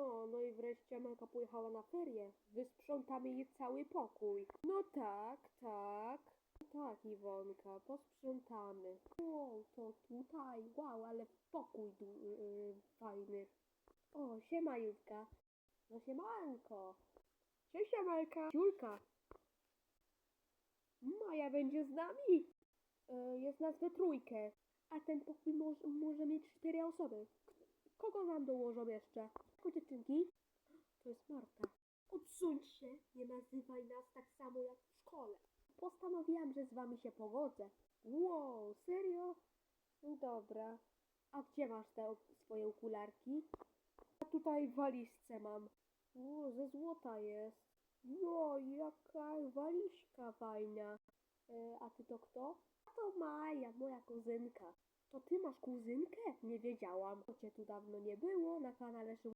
No, no i wreszcie Amelka pojechała na ferie. Wysprzątamy jej cały pokój. No tak, tak. Tak, Iwonka, posprzątamy. O, to tutaj, wow, ale pokój yy, fajny. O, siema Julka. No siemanko. Cześć Amelka. Julka. Maja będzie z nami. E, jest nas we trójkę. A ten pokój może, może mieć cztery osoby. Kogo nam dołożą jeszcze? Tylko dziewczynki? To jest Marta. Odsuń się, nie nazywaj nas tak samo jak w szkole. Postanowiłam, że z wami się pogodzę. Wow, serio? No dobra. A gdzie masz te swoje okularki? Tutaj w walizce mam. O, ze złota jest. Jo, jaka walizka fajna. E, a ty to kto? A to Maja, moja kuzynka. To ty masz kuzynkę? Nie wiedziałam. Cię tu dawno nie było na kanale Szum